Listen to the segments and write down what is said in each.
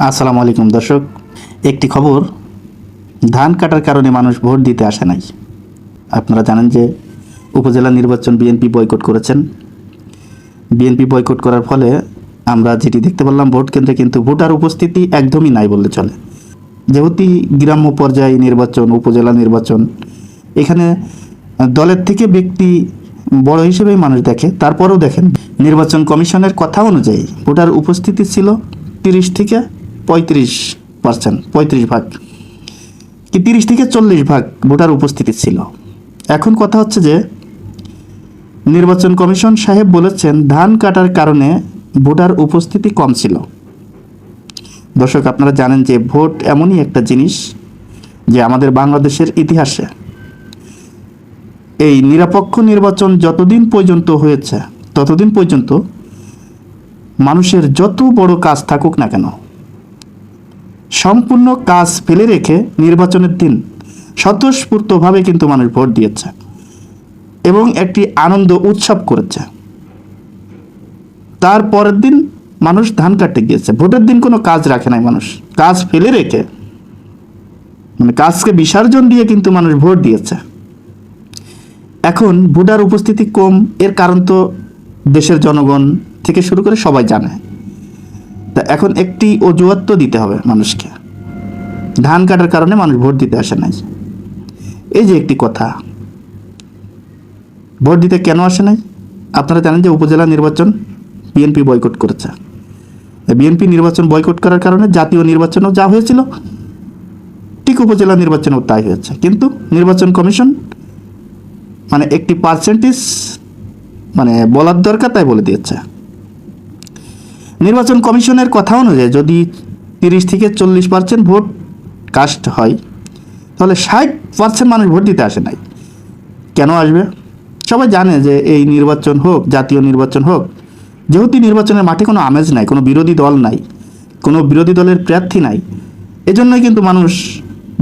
আসসালামু আলাইকুম, দর্শক। একটি খবর, ধান কাটার কারণে মানুষ ভোট দিতে আসে নাই। আপনারা জানেন যে উপজেলা নির্বাচন বিএনপি বয়কট করেছেন। বিএনপি বয়কট করার ফলে আমরা যেটি দেখতে পারলাম ভোট কেন্দ্রে কিন্তু ভোটার উপস্থিতি একদমই নাই বললে চলে। যেহেতু গ্রাম্য পর্যায়ে নির্বাচন, উপজেলা নির্বাচন, এখানে দলের থেকে ব্যক্তি বড় হিসেবেই মানুষ দেখে, তারপরেও দেখেন। নির্বাচন কমিশনের কথা অনুযায়ী ভোটার উপস্থিতি ছিল তিরিশ থেকে পঁয়ত্রিশ পার্সেন্ট, পঁয়ত্রিশ ভাগ কি তিরিশ থেকে চল্লিশ ভাগ ভোটার উপস্থিতি ছিল। এখন কথা হচ্ছে যে নির্বাচন কমিশন সাহেব বলেছেন, ধান কাটার কারণে ভোটার উপস্থিতি কম ছিল। দর্শক, আপনারা জানেন যে ভোট এমনই একটা জিনিস যে আমাদের বাংলাদেশের ইতিহাসে। এই নিরপেক্ষ নির্বাচন যতদিন পর্যন্ত হয়েছে, ততদিন পর্যন্ত মানুষের যত বড় কাজ থাকুক না কেন সম্পূর্ণ কাজ ফেলে রেখে নির্বাচনের দিন স্বতঃস্ফূর্তভাবে কিন্তু মানুষ ভোট দিয়েছে এবং একটি আনন্দ উৎসব করেছে। তার পরের দিন মানুষ ধান কাটতে গিয়েছে। ভোটের দিন কোনো কাজ রাখে নাই মানুষ। কাজ ফেলে রেখে মানে কাজকে বিসর্জন দিয়ে কিন্তু মানুষ ভোট দিয়েছে। এখন ভোটার উপস্থিতি কম, এর কারণ তো দেশের জনগণ থেকে শুরু করে সবাই জানে। তা এখন একটি অজুহাত তো দিতে হবে মানুষকে। ধান কাটার কারণে মানুষ ভোট দিতে আসে নাই। এই যে একটি কথা, ভোট দিতে কেন আসে নাই? আপনারা জানেন যে উপজেলা নির্বাচন বিএনপি বয়কট করেছে। বিএনপি নির্বাচন বয়কট করার কারণে জাতীয় নির্বাচনও যা হয়েছিল, ঠিক উপজেলা নির্বাচনেও তাই হয়েছে। কিন্তু নির্বাচন কমিশন মানে একটি পার্সেন্টেজ মানে বলার দরকার তাই বলে দিয়েছে। নির্বাচন কমিশনের কথা অনুযায়ী যদি তিরিশ থেকে চল্লিশ পার্সেন্ট ভোট কাস্ট হয়, তাহলে ষাট পার্সেন্ট মানুষ ভোট দিতে আসে নাই। কেন আসবে? সবাই জানে যে এই নির্বাচন হোক, জাতীয় নির্বাচন হোক, যেহেতু নির্বাচনের মাঠে কোনো আমেজ নাই, কোনো বিরোধী দল নাই, কোনো বিরোধী দলের প্রার্থী নাই, এজন্যই কিন্তু মানুষ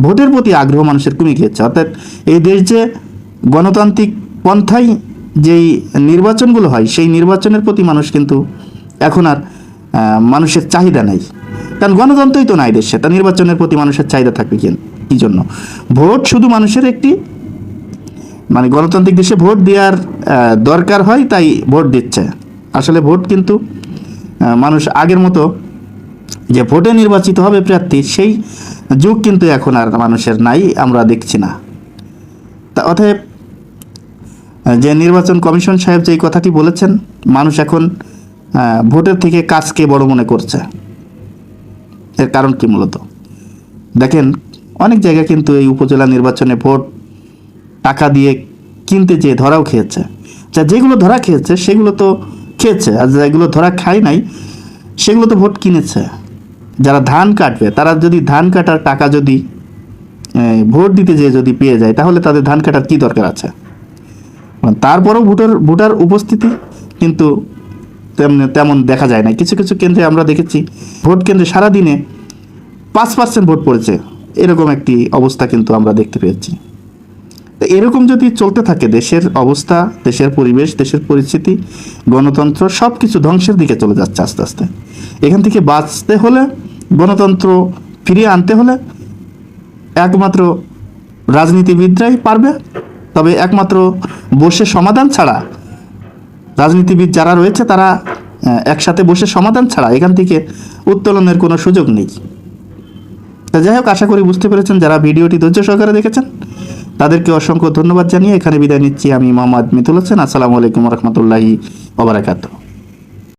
ভোটের প্রতি আগ্রহ মানুষের কমে গিয়েছে। অর্থাৎ এই দেশ যে গণতান্ত্রিক পন্থায় যেই নির্বাচনগুলো হয়, সেই নির্বাচনের প্রতি মানুষ কিন্তু এখন আর মানুষের চাহিদা নাই। কারণ গণতন্ত্রই তো নাই দেশে, তা নির্বাচনের প্রতি মানুষের চাহিদা থাকবে কেন কি জন্য? ভোট শুধু মানুষের একটি মানে গণতান্ত্রিক দেশে ভোট দেওয়ার দরকার হয়, তাই ভোট দিচ্ছে। আসলে ভোট কিন্তু মানুষ আগের মতো যে ভোটে নির্বাচিত হবে প্রার্থী, সেই যুগ কিন্তু এখন আর মানুষের নাই, আমরা দেখছি না। তা অতএব যে নির্বাচন কমিশন সাহেব যেই কথাটি বলেছেন, মানুষ এখন ভোটের থেকে কাজকে বড় মনে করছে? এর কারণ কি মূলত? দেখেন, অনেক জায়গায় কিন্তু এই উপজেলা নির্বাচনে ভোট টাকা দিয়ে কিনতে যেয়ে ধরাও খেয়েছে। যা যেগুলো ধরা খেয়েছে, সেগুলো তো খেয়েছে, আর যেগুলো ধরা খায় নাই, সেগুলো তো ভোট কিনেছে। যারা ধান কাটবে, তারা যদি ধান কাটার টাকা যদি ভোট দিতে যেয়ে যদি পেয়ে যায়, তাহলে তাদের ধান কাটার কি দরকার আছে? তারপরেও ভোটার ভোটার উপস্থিতি কিন্তু তেমন তেমন দেখা যায় না। কিছু কিছু কেন্দ্রে আমরা দেখেছি, ভোট কেন্দ্রে সারাদিনে পাঁচ পার্সেন্ট ভোট পড়েছে। এরকম একটি অবস্থা কিন্তু আমরা দেখতে পেয়েছি। তো এরকম যদি চলতে থাকে, দেশের অবস্থা, দেশের পরিবেশ, দেশের পরিস্থিতি, গণতন্ত্র সব কিছু ধ্বংসের দিকে চলে যাচ্ছে আস্তে আস্তে। এখান থেকে বাঁচতে হলে, গণতন্ত্র ফিরিয়ে আনতে হলে একমাত্র রাজনীতিবিদরাই পারবে। তবে একমাত্র বসে সমাধান ছাড়া রাজনীতিবিদ যারা রয়েছে, তারা একসাথে বসে সমাধান ছাড়া এখান থেকে উত্তোলনের কোনো সুযোগ নেই। তা যাই হোক, আশা করি বুঝতে পেরেছেন যারা ভিডিওটি ধৈর্য সহকারে দেখেছেন, তাদেরকে অসংখ্য ধন্যবাদ জানিয়ে এখানে বিদায় নিচ্ছি আমি মোহাম্মদ মিতুল হোসেন। আসসালামু আলাইকুম রহমতুল্লাহি ওবরাকাতুহ